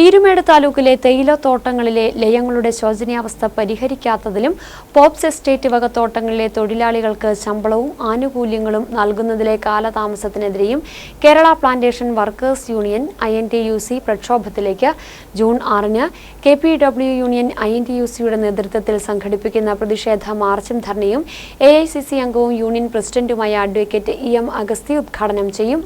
പീരുമേട് താലൂക്കിലെ തേയിലത്തോട്ടങ്ങളിലെ ലയങ്ങളുടെ ശോചനീയാവസ്ഥ പരിഹരിക്കാത്തതിലും pops estate വക തോട്ടങ്ങളിലെ തൊഴിലാളികൾക്ക് ശമ്പളവും ആനുകൂല്യങ്ങളും നൽകുന്നതിലെ കാലതാമസത്തിനെതിരെയും Kerala plantation workers union I N T U C പ്രക്ഷോഭത്തിലേക്ക് June ആറിന് K P W union I N T U സിയുടെ നേതൃത്വത്തിൽ സംഘടിപ്പിക്കുന്ന പ്രതിഷേധ മാർച്ചും ധർണയും എ ഐ സി സി അംഗവും യൂണിയൻ പ്രസിഡന്റുമായ അഡ്വക്കേറ്റ് ഇ എം അഗസ്തി ഉദ്ഘാടനം ചെയ്യും.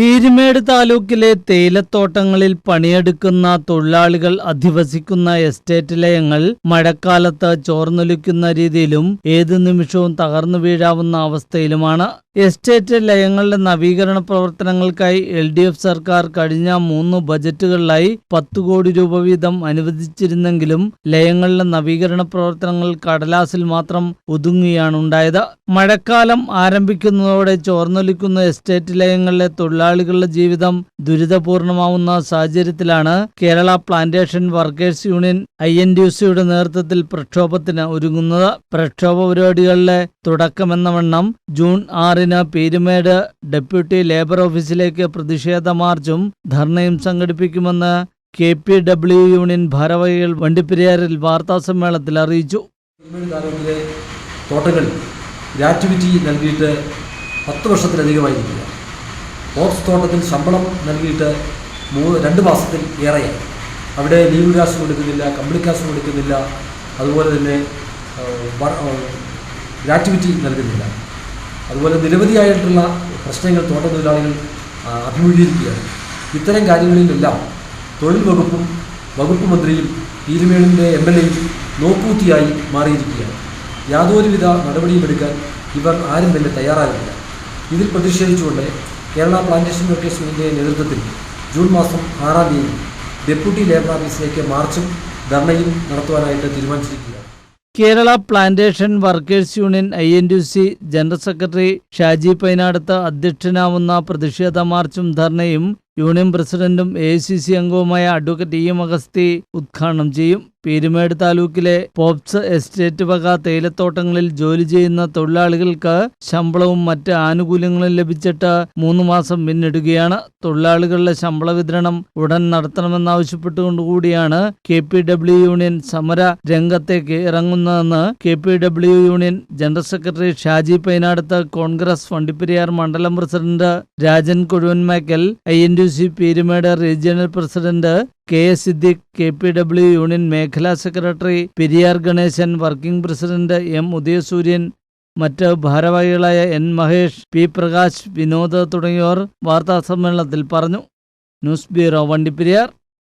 പീരുമേട് താലൂക്കിലെ തേയിലത്തോട്ടങ്ങളിൽ പണിയെടുക്കുന്ന തൊഴിലാളികൾ അധിവസിക്കുന്ന എസ്റ്റേറ്റ് ലയങ്ങൾ മഴക്കാലത്ത് ചോർന്നൊലിക്കുന്ന രീതിയിലും ഏതു നിമിഷവും തകർന്നു വീഴാവുന്ന അവസ്ഥയിലുമാണ് എസ്റ്റേറ്റ് ലയങ്ങളുടെ നവീകരണ പ്രവർത്തനങ്ങൾക്കായി എൽ ഡി എഫ് സർക്കാർ കഴിഞ്ഞ മൂന്ന് ബജറ്റുകളിലായി പത്ത് കോടി രൂപ വീതം അനുവദിച്ചിരുന്നെങ്കിലും ലയങ്ങളിലെ നവീകരണ പ്രവർത്തനങ്ങൾ കടലാസിൽ മാത്രം ഒതുങ്ങുകയാണ് ഉണ്ടായത്. മഴക്കാലം ആരംഭിക്കുന്നതോടെ ചോർന്നൊലിക്കുന്ന എസ്റ്റേറ്റ് ലയങ്ങളിലെ തൊഴിലാളികളുടെ ജീവിതം ദുരിതപൂർണമാവുന്ന സാഹചര്യത്തിലാണ് Kerala plantation workers union I N D സിയുടെ നേതൃത്വത്തിൽ പ്രക്ഷോഭത്തിന് ഒരുങ്ങുന്നത്. പ്രക്ഷോഭ പരിപാടികളിലെ തുടക്കമെന്ന വണ്ണം ജൂൺ ആറിന് പീരുമേട് ഡെപ്യൂട്ടി ലേബർ ഓഫീസിലേക്ക് പ്രതിഷേധ മാർച്ചും ധർണയും സംഘടിപ്പിക്കുമെന്ന് കെ പി ഡബ്ല്യു യൂണിയൻ ഭാരവാഹികൾ വണ്ടിപ്പെരിയാറിൽ വാർത്താസമ്മേളനത്തിൽ അറിയിച്ചു. തോട്ടങ്ങൾ ഗ്രാറ്റുവിറ്റി നൽകിയിട്ട് പത്ത് വർഷത്തിലധികമായിരിക്കുക ഓക്സ് തോട്ടത്തിൽ ശമ്പളം നൽകിയിട്ട് മൂന്ന് രണ്ട് മാസത്തിൽ ഏറെയായി. അവിടെ ലീവ് കാശ് കൊടുക്കുന്നില്ല കമ്പിളി കാശ് കൊടുക്കുന്നില്ല. അതുപോലെ തന്നെ ഗ്രാറ്റുവിറ്റി നൽകുന്നില്ല. അതുപോലെ നിരവധിയായിട്ടുള്ള പ്രശ്നങ്ങൾ തോട്ടത്തൊഴിലാളികൾ തൊഴിലാളികൾ അഭിമുഖീകരിക്കുകയാണ്. ഇത്തരം കാര്യങ്ങളിലെല്ലാം തൊഴിൽ വകുപ്പും വകുപ്പ് മന്ത്രിയും തീരുമേളിന്റെ എം എൽ എയും നോക്കൂത്തിയായി മാറിയിരിക്കുകയാണ്. യാതൊരുവിധ നടപടിയും എടുക്കാൻ ഇവർ ആരും തന്നെ തയ്യാറാകില്ല ഇതിൽ പ്രതിഷേധിച്ചുകൊണ്ട് കേരള പ്ലാന്റേഷൻ വർക്കേഴ്സ് നേതൃത്വത്തിൽ ജൂൺ മാസം ആറാം തീയതി ഡെപ്യൂട്ടി ലേബർ ഓഫീസിലേക്ക് മാർച്ചും ധർണയും നടത്തുവാനായിട്ട് തീരുമാനിച്ചിരിക്കുകയാണ്. Kerala plantation workers union I N T C general secretary Shaji Painadath അധ്യക്ഷനാവുന്ന പ്രതിഷേധ മാർച്ചും ധർണയും യൂണിയൻ പ്രസിഡന്റും എ സി സി അംഗവുമായ അഡ്വക്കേറ്റ് ഇ എം അഗസ്തി ഉദ്ഘാടനം ചെയ്യും. പീരുമേട് താലൂക്കിലെ പോപ്സ് എസ്റ്റേറ്റ് വക തേയിലത്തോട്ടങ്ങളിൽ ജോലി ചെയ്യുന്ന തൊഴിലാളികൾക്ക് ശമ്പളവും മറ്റ് ആനുകൂല്യങ്ങളും ലഭിച്ചിട്ട് മൂന്ന് മാസം പിന്നിടുകയാണ്. തൊഴിലാളികളുടെ ശമ്പള വിതരണം ഉടൻ നടത്തണമെന്നാവശ്യപ്പെട്ടുകൊണ്ടുകൂടിയാണ് കെ പി ഡബ്ല്യു യൂണിയൻ സമര രംഗത്തേക്ക് ഇറങ്ങുന്നതെന്ന് K P W union general secretary Shaji Painadath Congress Vandiperiyar മണ്ഡലം president Rajan Kozhuvanmekkal I N D C Peerumedu regional president K S Siddique K P W union മേഖലാ secretary Periyar Ganesan working president M Udayasuryan മറ്റ് ഭാരവാഹികളായ N Mahesh P Prakash Vinod തുടങ്ങിയവർ വാർത്താസമ്മേളനത്തിൽ പറഞ്ഞു. News bureau Vandiperiyar.